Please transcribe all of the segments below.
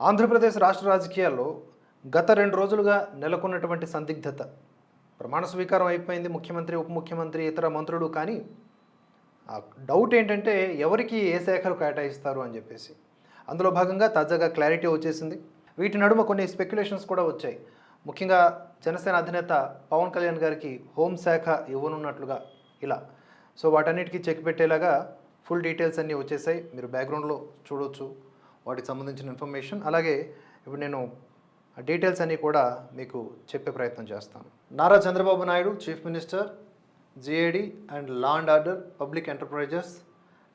ఆంధ్రప్రదేశ్ రాష్ట్ర రాజకీయాల్లో గత రెండు రోజులుగా నెలకొన్నటువంటి సందిగ్ధత. ప్రమాణ స్వీకారం అయిపోయింది ముఖ్యమంత్రి ఉప ముఖ్యమంత్రి ఇతర మంత్రులు కానీ. ఆ డౌట్ ఏంటంటే ఎవరికి ఏ శాఖలు కేటాయిస్తారు అని చెప్పేసి. అందులో భాగంగా తాజాగా క్లారిటీ వచ్చేసింది. వీటి నడుమ కొన్ని స్పెక్యులేషన్స్ కూడా వచ్చాయి. ముఖ్యంగా జనసేన అధినేత పవన్ కళ్యాణ్ గారికి హోంశాఖ ఇవ్వనున్నట్లుగా ఇలా. సో వాటన్నిటికీ చెక్ పెట్టేలాగా ఫుల్ డీటెయిల్స్ అన్నీ వచ్చేసాయి. మీరు బ్యాక్గ్రౌండ్లో చూడొచ్చు. వాటికి సంబంధించిన ఇన్ఫర్మేషన్ అలాగే ఇప్పుడు నేను డీటెయిల్స్ అన్నీ కూడా మీకు చెప్పే ప్రయత్నం చేస్తాను. Nara Chandrababu Naidu chief minister GAD and law and order public enterprises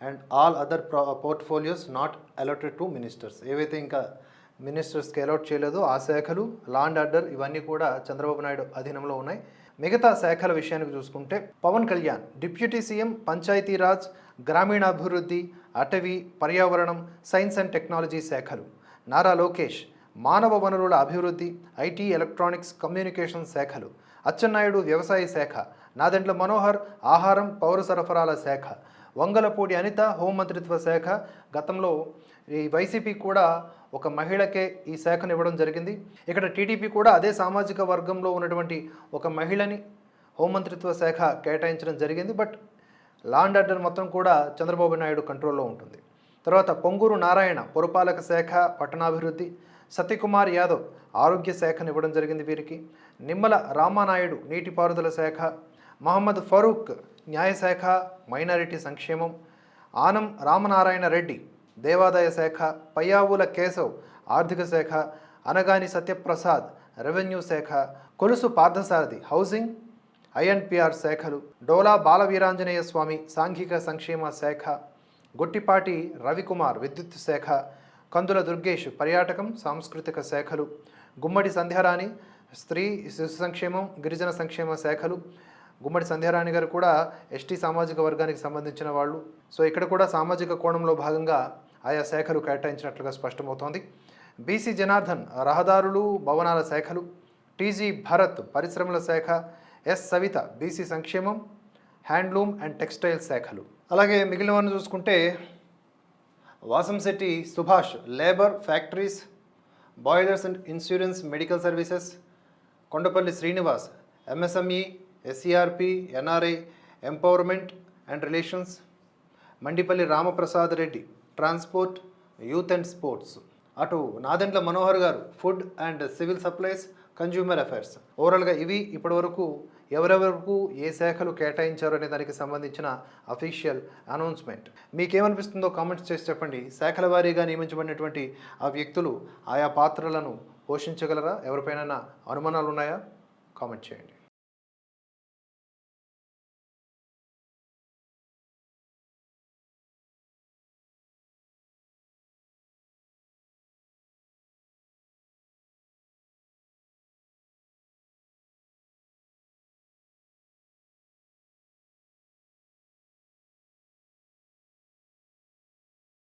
and all other portfolios not allotted to ministers ఏవైతే ఇంకా మినిస్టర్స్కి అలాట్ చేయలేదో ఆ శాఖలు లా అండ్ ఆర్డర్ ఇవన్నీ కూడా చంద్రబాబు నాయుడు అధీనంలో ఉన్నాయి. మిగతా శాఖల విషయానికి చూసుకుంటే పవన్ కళ్యాణ్ డిప్యూటీ సీఎం పంచాయతీరాజ్ గ్రామీణాభివృద్ధి అటవీ పర్యావరణం సైన్స్ అండ్ టెక్నాలజీ శాఖలు నారా లోకేష్ మానవ వనరుల అభివృద్ధి ఐటీ ఎలక్ట్రానిక్స్ కమ్యూనికేషన్ శాఖలు అచ్చెన్నాయుడు వ్యవసాయ శాఖ నాదెండ్ల మనోహర్ ఆహారం పౌర సరఫరాల శాఖ వంగలపూడి అనిత హోంమంత్రిత్వ శాఖ. గతంలో ఈ వైసీపీ కూడా ఒక మహిళకే ఈ శాఖను ఇవ్వడం జరిగింది. ఇక్కడ టీడీపీ కూడా అదే సామాజిక వర్గంలో ఉన్నటువంటి ఒక మహిళని హోంమంత్రిత్వ శాఖ కేటాయించడం జరిగింది. బట్ లాండ్ ఆర్డర్ మొత్తం కూడా చంద్రబాబు నాయుడు కంట్రోల్లో ఉంటుంది. తర్వాత పొంగూరు నారాయణ పురపాలక శాఖ పట్టణాభివృద్ధి సత్యకుమార్ యాదవ్ ఆరోగ్య శాఖను ఇవ్వడం జరిగింది వీరికి. నిమ్మల రామానాయుడు నీటిపారుదల శాఖ మహమ్మద్ ఫరూక్ న్యాయశాఖ మైనారిటీ సంక్షేమం ఆనం రామనారాయణ రెడ్డి దేవాదాయ శాఖ పయ్యావుల కేశవ్ ఆర్థిక శాఖ అనగాని సత్యప్రసాద్ రెవెన్యూ శాఖ కొలుసు పార్థసారథి హౌసింగ్ ఐఎన్పిఆర్ శాఖలు డోలా బాలవీరాంజనేయ స్వామి సాంఘిక సంక్షేమ శాఖ గొట్టిపాటి రవికుమార్ విద్యుత్ శాఖ కందుల దుర్గేష్ పర్యాటకం సాంస్కృతిక శాఖలు గుమ్మడి సంధ్యారాణి స్త్రీ శిశు సంక్షేమం గిరిజన సంక్షేమ శాఖలు గుమ్మడి సంధ్యారాణి గారు కూడా ఎస్టీ సామాజిక వర్గానికి సంబంధించిన వాళ్ళు. సో ఇక్కడ కూడా సామాజిక కోణంలో భాగంగా ఆయా శాఖలు కేటాయించినట్లుగా స్పష్టమవుతోంది. బీసీ జనార్దన్ రహదారులు భవనాల శాఖలు టీజీ భరత్ పరిశ్రమల శాఖ ఎస్ సవిత బీసీ సంక్షేమం హ్యాండ్లూమ్ అండ్ టెక్స్టైల్ శాఖలు. అలాగే మిగిలిన వారిని చూసుకుంటే Vasamsetti Subhash labour factories boilers and insurance medical services Kondapalli Srinivas MSME SCRP NRI empowerment and relations Mandipalli Ramprasad Reddy transport youth and sports అటు Nadendla Manohar garu food and civil supplies consumer affairs ఓవరాల్గా ఇవి ఇప్పటివరకు ఎవరెవరకు ఏ శాఖలు కేటాయించారు అనే దానికి సంబంధించిన official announcement మీకేమనిపిస్తుందో comments చేసి చెప్పండి. శాఖల వారీగా నియమించబడినటువంటి ఆ వ్యక్తులు ఆయా పాత్రలను పోషించగలరా? ఎవరిపైన అనుమానాలు ఉన్నాయా కామెంట్ చేయండి.